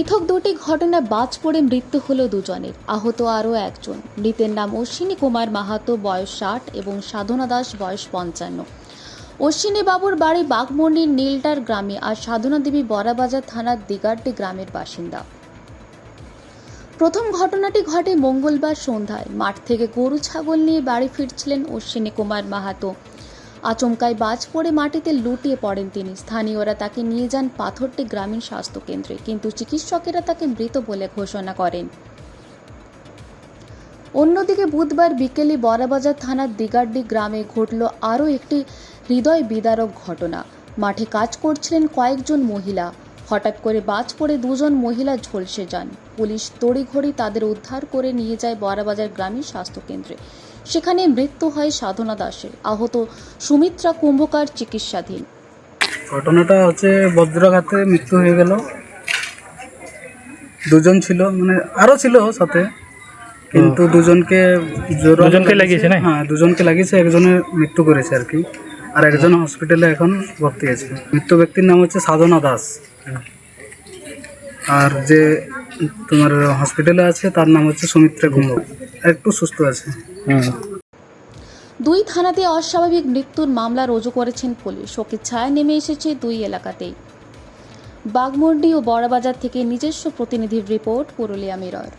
পৃথক দুটি ঘটনায় বাজ পড়ে মৃত্যু হলো দুজনের। আহত আরও একজন। মৃতের নাম অশ্বিনী কুমার মাহাতো, বয়স ষাট, এবং সাধনা দাস, বয়স পঞ্চান্ন। অশ্বিনী বাবুর বাড়ি বাঘমন্ডির নীলটার গ্রামে আর সাধনা দেবী বড়াবাজার থানার দিগারটি গ্রামের বাসিন্দা। প্রথম ঘটনাটি ঘটে মঙ্গলবার সন্ধ্যায়। মাঠ থেকে গরু, ছাগল নিয়ে বাড়ি ফিরছিলেন অশ্বিনী কুমার মাহাতো। আচমকায় বাজ পড়ে মাটিতে লুটিয়ে পড়েন তিনি। স্থানীয়রা তাকে নিয়ে যান পাথরটি গ্রামীণ স্বাস্থ্যকেন্দ্রে, কিন্তু চিকিৎসকেরা তাকে মৃত বলে ঘোষণা করেন। অন্যদিকে বুধবার বিকেলে বড়াবাজার থানার দিগাড্ডি গ্রামে ঘটল আরও একটি হৃদয় বিদারক ঘটনা। মাঠে কাজ করছিলেন কয়েকজন মহিলা। হঠাৎ করে বাজ পড়ে দুজন মহিলা ঝলসে যান। পুলিশ তড়িঘড়ি তাদের উদ্ধার করে নিয়ে যায় বড়াবাজার গ্রামীণ স্বাস্থ্যকেন্দ্রে। সেখানে মৃত্যু হয় সাধনা দাসের। আহত সুমিত্রা কুম্ভকার চিকিৎসাধীন। ঘটনাটা হচ্ছে বজ্রাঘাতে মৃত্যু হয়ে গেল। দুজন ছিল মানে আরও ছিল সাথে কিন্তু দুজনকে দুজনকে লাগিয়েছে। না? হ্যাঁ দুজনকে লাগিয়েছে একজনের মৃত্যু করেছে আর কি। আর একজন হসপিটালে এখন ভর্তি আছে। মৃত্যু ব্যক্তির নাম হচ্ছে সাধনা দাস। আর যে তোমার হসপিটালে আছে তার নাম হচ্ছে সুমিত্রা কুম্ভ একটু সুস্থ আছে। দুই থানাতে অস্বাভাবিক মৃত্যুর মামলা রুজু করেছেন পুলিশ। শোকের ছায়া নেমে এসেছে দুই এলাকাতেই। বাগমন্ডি ও বড়বাজার থেকে নিজস্ব প্রতিনিধির রিপোর্ট পুরুলিয়া মিরর।